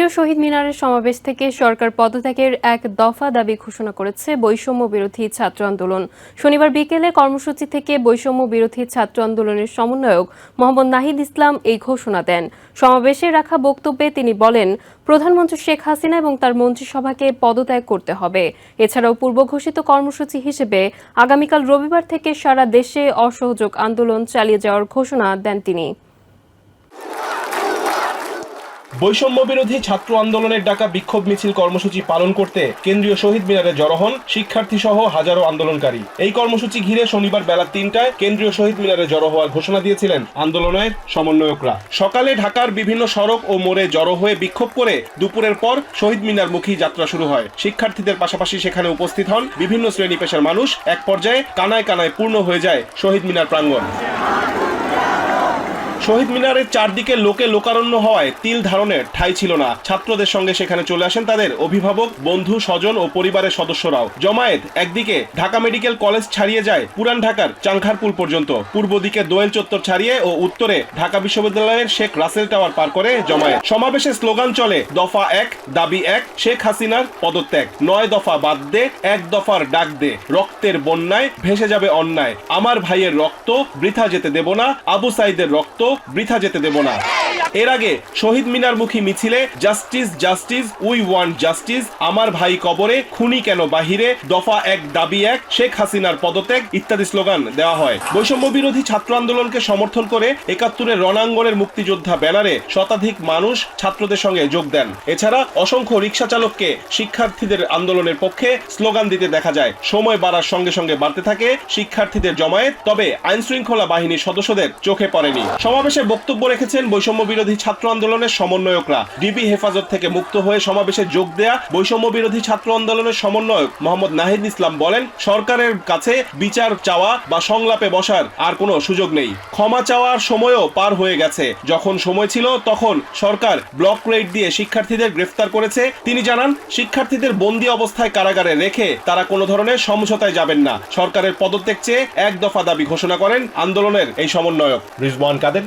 কেন্দ্রীয় শহীদ মিনারের সমাবেশ থেকে সরকার পদত্যাগের এক দফা দাবি ঘোষণা করেছে বৈষম্য বিরোধী ছাত্র আন্দোলন। শনিবার বিকেলে কর্মসূচি থেকে বৈষম্য বিরোধী ছাত্র আন্দোলনের সমন্বয়ক মোহাম্মদ নাহিদ ইসলাম এই ঘোষণা দেন। সমাবেশে রাখা বক্তব্যে তিনি বলেন, প্রধানমন্ত্রী শেখ হাসিনা এবং তার মন্ত্রিসভাকে পদত্যাগ করতে হবে। এছাড়াও পূর্ব ঘোষিত কর্মসূচি হিসেবে আগামীকাল রবিবার থেকে সারা দেশে অসহযোগ আন্দোলন চালিয়ে যাওয়ার ঘোষণা দেন তিনি। বৈষম্য বিরোধী ছাত্র আন্দোলনের ডাকা বিক্ষোভ মিছিল কর্মসূচি পালন করতে কেন্দ্রীয় শহীদ মিনারে জড়ো হন শিক্ষার্থী সহ হাজারো আন্দোলনকারী। এই কর্মসূচি ঘিরে শনিবার বেলা তিনটায় কেন্দ্রীয় শহীদ মিনারে জড়ো হওয়ার ঘোষণা দিয়েছিলেন আন্দোলনের সমন্বয়করা। সকালে ঢাকার বিভিন্ন সড়ক ও মোড়ে জড়ো হয়ে বিক্ষোভ করে দুপুরের পর শহীদ মিনার মুখী যাত্রা শুরু হয়। শিক্ষার্থীদের পাশাপাশি সেখানে উপস্থিত হন বিভিন্ন শ্রেণি পেশার মানুষ। এক পর্যায়ে কানায় কানায় পূর্ণ হয়ে যায় শহীদ মিনার প্রাঙ্গণ। শহীদ মিনারের চারদিকে লোকে লোকারণ্য হওয়ায় তিল ধারণের ঠাঁই ছিল না। ছাত্রদের সঙ্গে সেখানে চলে আসেন তাদের অভিভাবক, বন্ধু, স্বজন ও পরিবারের সদস্যরাও। জমায়েত একদিকে ঢাকা মেডিকেল কলেজ ছাড়িয়ে যায় পুরান ঢাকার চাংখারপুল পর্যন্ত। পূর্ব দিকে দোয়েল চত্বর ছাড়িয়ে ও উত্তরে ঢাকা বিশ্ববিদ্যালয়ের শেখ রাসেল টাওয়ার পার করে জমায়েত। সমাবেশে স্লোগান চলে, দফা এক, দাবি এক, শেখ হাসিনার পদত্যাগ। নয় দফা বাদ দে, এক দফার ডাক দে। রক্তের বন্যায় ভেসে যাবে অন্যায়। আমার ভাইয়ের রক্ত বৃথা যেতে দেব না, আবু সাইদের রক্ত বৃথা যেতে দেব না। এর আগে শহীদ মিনারমুখী মিছিলে, justice justice, we want justice, আমার ভাই কবরে খুনি কেন বাহিরে, দফা এক, দাবি এক, শেখ হাসিনার পদত্যাগ, ইত্যাদি স্লোগান দেওয়া হয়। বৈষম্য বিরোধী ছাত্র আন্দোলনকে সমর্থন করে একাত্তরের রণাঙ্গনের মুক্তিযোদ্ধা ব্যানারে শতাধিক মানুষ ছাত্রদের সঙ্গে যোগ দেন। এছাড়া অসংখ্য রিক্সা চালককে শিক্ষার্থীদের আন্দোলনের পক্ষে স্লোগান দিতে দেখা যায়। সময় বাড়ার সঙ্গে সঙ্গে বাড়তে থাকে শিক্ষার্থীদের জমায়েত, তবে আইন শৃঙ্খলা বাহিনীর সদস্যদের চোখে পড়েনি। সমাবেশে বক্তব্য রেখেছেন বৈষম্য বিরোধী ছাত্র আন্দোলনের সমন্বয়করা ডিবি হেফাজত থেকে মুক্ত হয়ে সমাবেশে যোগ দেয়া বৈষম্য বিরোধী ছাত্র আন্দোলনের সমন্বয়ক মোহাম্মদ নাহিদ ইসলাম বলেন, সরকারের কাছে বিচার চাওয়া বা সংলাপে বসার আর কোনো সুযোগ নেই। ক্ষমা চাওয়ার সময়ও পার হয়ে গেছে। যখন সময় ছিল, তখন সরকার ব্লক রেড দিয়ে শিক্ষার্থীদের গ্রেফতার করেছে। তিনি জানান, শিক্ষার্থীদের বন্দি অবস্থায় কারাগারে রেখে তারা কোনো ধরনের সমঝোতায় যাবেন না। সরকারের পদত্যাগ চেয়ে এক দফা দাবি ঘোষণা করেন আন্দোলনের এই সমন্বয়ক। Rizwan Kader?